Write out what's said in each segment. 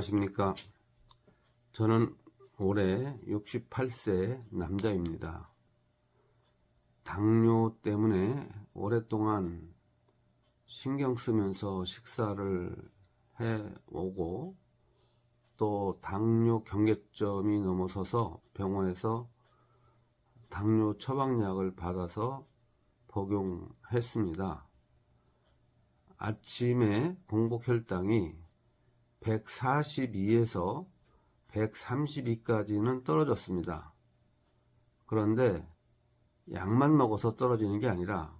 안녕하십니까. 저는 올해 68세 남자입니다. 당뇨 때문에 오랫동안 신경 쓰면서 식사를 해 오고 또 당뇨 경계점이 넘어서서 병원에서 당뇨 처방약을 받아서 복용했습니다. 아침에 공복 혈당이 142에서 132까지는 떨어졌습니다. 그런데 약만 먹어서 떨어지는 게 아니라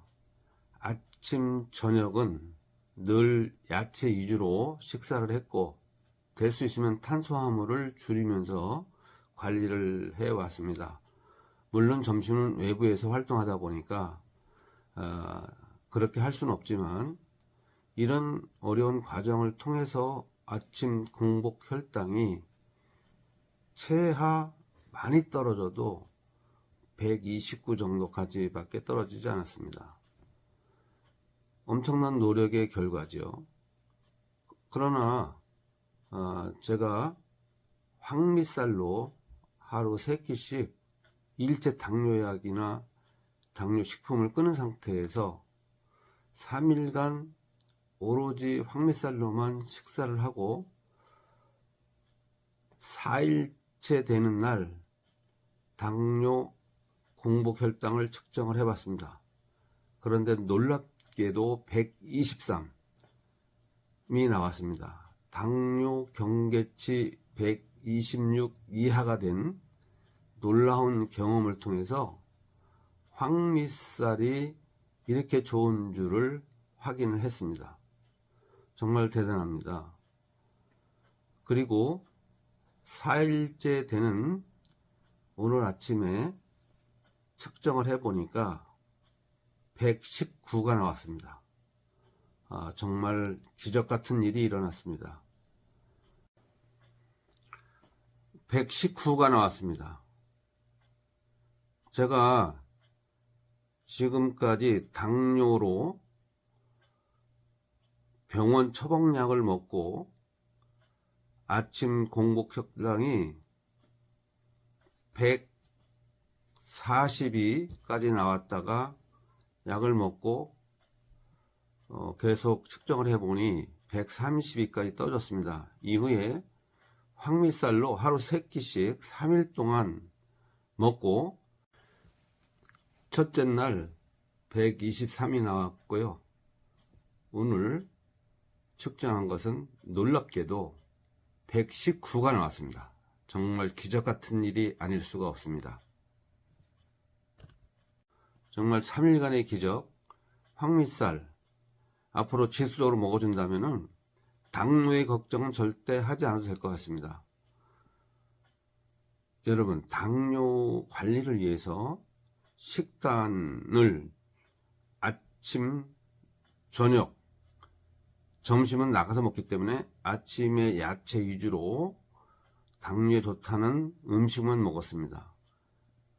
아침, 저녁은 늘 야채 위주로 식사를 했고 될 수 있으면 탄수화물을 줄이면서 관리를 해 왔습니다. 물론 점심은 외부에서 활동하다 보니까 어, 그렇게 할 수는 없지만 이런 어려운 과정을 통해서 아침 공복 혈당이 최하 많이 떨어져도 129 정도까지밖에 떨어지지 않았습니다. 엄청난 노력의 결과죠. 그러나 어, 제가 황미쌀로 하루 3끼씩 일체 당뇨약이나 당뇨식품을 끊은 상태에서 3일간 오로지 황미쌀로만 식사를 하고 4일째 되는 날 당뇨 공복 혈당을 측정을 해 봤습니다. 그런데 놀랍게도 123이 나왔습니다. 당뇨 경계치 126 이하가 된 놀라운 경험을 통해서 황미쌀이 이렇게 좋은 줄을 확인을 했습니다. 정말 대단합니다. 그리고 4일째 되는 오늘 아침에 측정을 해보니까 119가 나왔습니다. 아, 정말 기적 같은 일이 일어났습니다. 119가 나왔습니다. 제가 지금까지 당뇨로 병원 처방약을 먹고 아침 공복 혈당이 142까지 나왔다가 약을 먹고 어, 계속 측정을 해보니 132까지 떨어졌습니다. 이후에 황미쌀로 하루 3끼씩 3일 동안 먹고 첫째 날 123이 나왔고요. 오늘 측정한 것은 놀랍게도 119가 나왔습니다. 정말 기적 같은 일이 아닐 수가 없습니다. 정말 3일간의 기적, 황미쌀, 앞으로 지수적으로 먹어준다면 당뇨의 걱정은 절대 하지 않아도 될 것 같습니다. 여러분, 당뇨 관리를 위해서 식단을 아침, 저녁, 점심은 나가서 먹기 때문에 아침에 야채 위주로 당뇨에 좋다는 음식만 먹었습니다.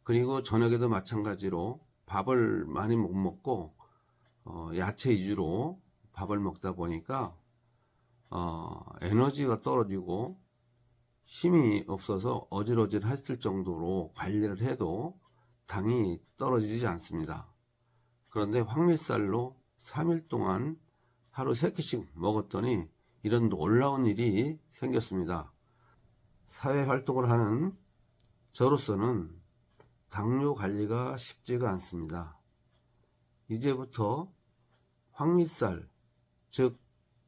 그리고 저녁에도 마찬가지로 밥을 많이 못 먹고 어, 야채 위주로 밥을 먹다 보니까 어, 에너지가 떨어지고 힘이 없어서 어질어질 했을 정도로 관리를 해도 당이 떨어지지 않습니다. 그런데 황미쌀로 3일 동안 하루 3끼씩 먹었더니 이런 놀라운 일이 생겼습니다. 사회 활동을 하는 저로서는 당뇨 관리가 쉽지가 않습니다. 이제부터 황미쌀, 즉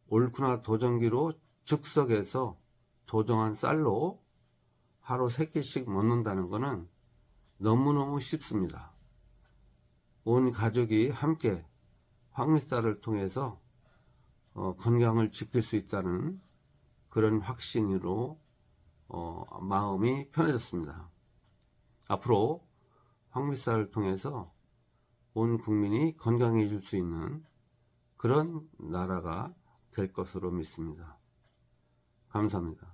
옳구나 도정기로 즉석에서 도정한 쌀로 하루 3끼씩 먹는다는 것은 너무너무 쉽습니다. 온 가족이 함께 황미쌀을 통해서 어, 건강을 지킬 수 있다는 그런 확신으로 어, 마음이 편해졌습니다. 앞으로 황미쌀을 통해서 온 국민이 건강해질 수 있는 그런 나라가 될 것으로 믿습니다. 감사합니다.